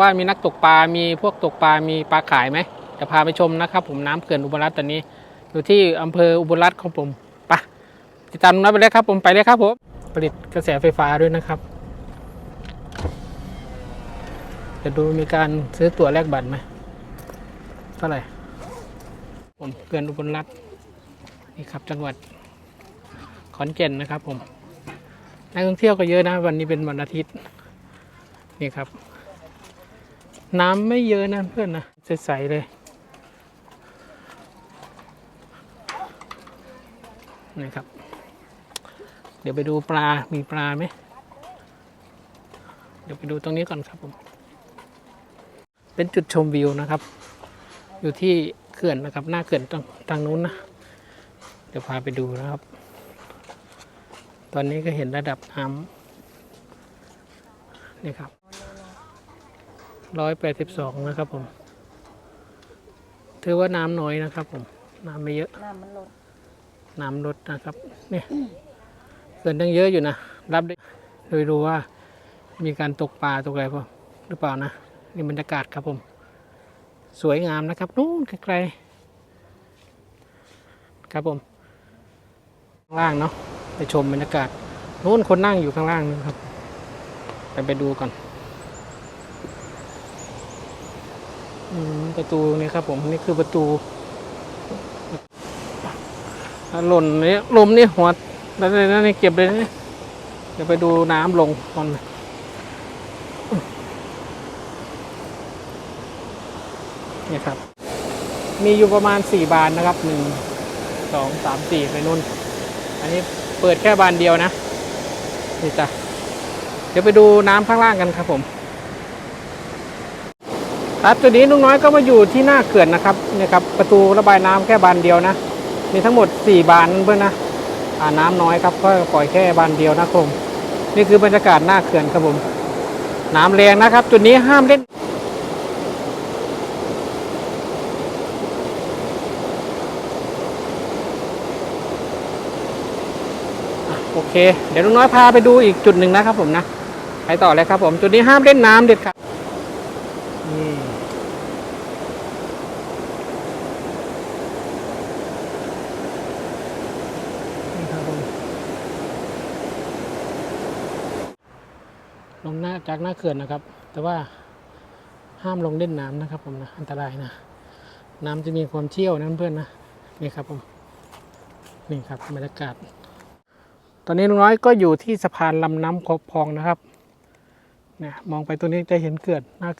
ว่ามีนักตกปลา มีพวกตกปลา มีปลาขายไหมจะพาไปชมนะครับผมน้ำเขื่อนอุบลรัตน์ตอนนี้ อยู่ที่อำเภออุบลรัตน์ของผมไปติดตามน้อยไปเลยครับผมไปเลยครับผมผลิตกระแสไฟฟ้าด้วยนะครับจะดูมีการซื้อตั๋วแลกบัตรไหมเท่าไหร่ผมเขื่อนอุบลรัตน์นี่ครับจังหวัดขอนแก่นนะครับผมนักท่องเที่ยวก็เยอะนะ วันนี้เป็นวันอาทิตย์นี่ครับ น้ำไม่เยอะนะเพื่อนนะใสๆเลยนี่ครับ เดี๋ยวไปดูปลา มีปลาไหม เดี๋ยวไปดูตรงนี้ก่อนครับผม เป็นจุดชมวิวนะครับ อยู่ที่เขื่อนนะครับ หน้าเขื่อนทางทางนู้นนะ เดี๋ยวพาไปดูนะครับ ตอนนี้ก็เห็นระดับน้ำนี่ครับ ร้อยแปดสิบสองนะครับผม ถือว่าน้ำน้อยนะครับผม น้ำไม่เยอะ น้ำมันลด น้ำลดนะครับ เนี่ยเกินตั้งเยอะอยู่นะ รับได้โดยรู้ว่ามีการตกปลาตกอะไรเปล่าหรือเปล่านะ นี่บรรยากาศครับผม สวยงามนะครับ นู่นไกลๆครับผม ข้างล่างเนาะ ไปชมบรรยากาศ นู่นคนนั่งอยู่ข้างล่างนะครับ ไปไปดูก่อนอืม ประตูนี่ครับ ผมนี่คือประตูหล่นนี่ลมนี่หัวแล้วนั่นนี่เก็บเลยนะเดี๋ยวไปดูน้ำลงก่อนนี่ครับ มีอยู่ประมาณสี่บานนะครับหนึ่งสองสามสี่ไปนู่น อันนี้เปิดแค่บานเดียวนะนี่จ้ะเดี๋ยวไปดูน้ำข้างล่างกันครับผม ครับตัวนี้ลุงน้อยก็มาอยู่ที่หน้าเขื่อนนะครับนี่ครับประตูระบายน้ำแค่บานเดียวนะมีทั้งหมด 4 บานเพื่อนนะอ่าน้ำน้อยครับก็ปล่อยแค่บานเดียวนะครับผมนี่คือบรรยากาศหน้าเขื่อนครับผมน้ำแรงนะครับ จุดนี้ห้ามเล่นโอเค เดี๋ยวลุงน้อยพาไปดูอีกจุดหนึ่งนะครับผมนะไปต่อเลยครับผม จุดนี้ห้ามเล่นน้ำเด็ดขาดนี่ครับผม ลงหน้าจากหน้าเขื่อนนะครับ แต่ว่าห้ามลงเล่นน้ำนะครับผมนะอันตรายนะ น้ำจะมีความเชี่ยวนะเพื่อนๆนะนี่ครับผมนี่ครับบรรยากาศ ตอนนี้ลุงน้อยก็อยู่ที่สะพานลำน้ำคบพองนะครับเนี่ยมองไปตัวนี้จะเห็นเขื่อนหน้า